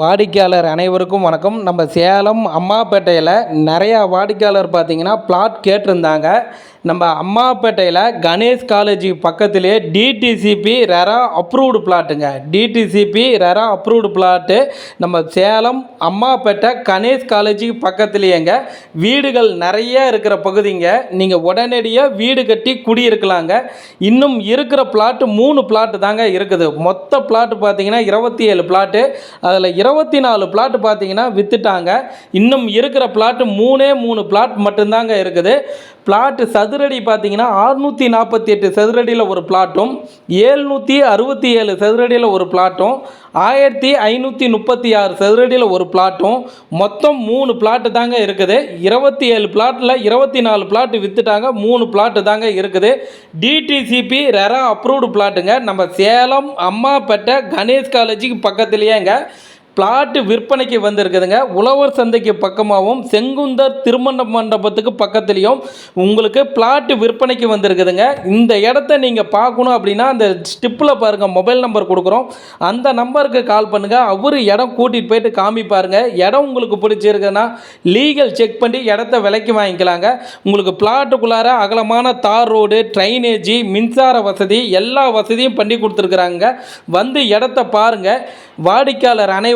வாடிக்கையாளர் அனைவருக்கும் வணக்கம். நம்ம சேலம் அம்மாப்பேட்டையில் நிறையா வாடிக்கையாளர் பார்த்திங்கன்னா பிளாட் கேட்டிருந்தாங்க. நம்ம அம்மாப்பேட்டையில் கணேஷ் காலேஜ் பக்கத்திலே டிடிசிபி ரெரா அப்ரூவ்டு பிளாட்டுங்க டிடிசிபி ரெரா அப்ரூவ்டு பிளாட்டு நம்ம சேலம் அம்மாப்பேட்டை கணேஷ் காலேஜ் பக்கத்துலேயேங்க. வீடுகள் நிறைய இருக்கிற பகுதிங்க. நீங்கள் உடனடியாக வீடு கட்டி குடியிருக்கலாங்க. இன்னும் இருக்கிற பிளாட்டு மூணு பிளாட்டு தாங்க இருக்குது. மொத்த பிளாட்டு பார்த்தீங்கன்னா இருபத்தி ஏழு பிளாட்டு அதில் இருபத்தி நாலு பிளாட்டு பார்த்தீங்கன்னா விற்றுட்டாங்க இன்னும் இருக்கிற பிளாட்டு மூணே மூணு பிளாட் மட்டும்தாங்க இருக்குது. பிளாட்டு சதுரடி பார்த்தீங்கன்னா அறுநூற்றி நாற்பத்தி எட்டு சதுரடியில் ஒரு பிளாட்டும் ஏழ்நூற்றி அறுபத்தி ஏழு சதுரடியில் ஒரு பிளாட்டும் ஆயிரத்தி ஐநூற்றி முப்பத்தி ஆறு சதுரடியில் ஒரு பிளாட்டும் மொத்தம் மூணு பிளாட்டு தாங்க இருக்குது. இருபத்தி ஏழு பிளாட்டில் இருபத்தி நாலு பிளாட்டு விற்றுட்டாங்க மூணு பிளாட்டு தாங்க இருக்குது. டிடிசிபி ரெரா அப்ரூவ்டு பிளாட்டுங்க நம்ம சேலம் அம்மாப்பேட்டை கணேஷ் காலேஜுக்கு பக்கத்துலேயேங்க. பிளாட்டு விற்பனைக்கு வந்திருக்குதுங்க. உழவர் சந்தைக்கு பக்கமாகவும் செங்குந்தர் திருமண மண்டபத்துக்கு பக்கத்துலேயும் உங்களுக்கு பிளாட்டு விற்பனைக்கு வந்திருக்குதுங்க. இந்த இடத்த நீங்கள் பார்க்கணும் அப்படின்னா அந்த ஸ்டிப்பில் பாருங்கள் மொபைல் நம்பர் கொடுக்குறோம். அந்த நம்பருக்கு கால் பண்ணுங்கள் அவர் இடம் கூட்டிகிட்டு போயிட்டு காமிப்பாருங்க. இடம் உங்களுக்கு பிடிச்சிருக்குன்னா லீகல் செக் பண்ணி இடத்த விலைக்கு வாங்கிக்கலாங்க. உங்களுக்கு பிளாட்டுக்குள்ளார அகலமான தார் ரோடு ட்ரைனேஜி மின்சார வசதி எல்லா வசதியும் பண்ணி கொடுத்துருக்குறாங்க. வந்து இடத்த பாருங்கள் வாடிக்கையாளர்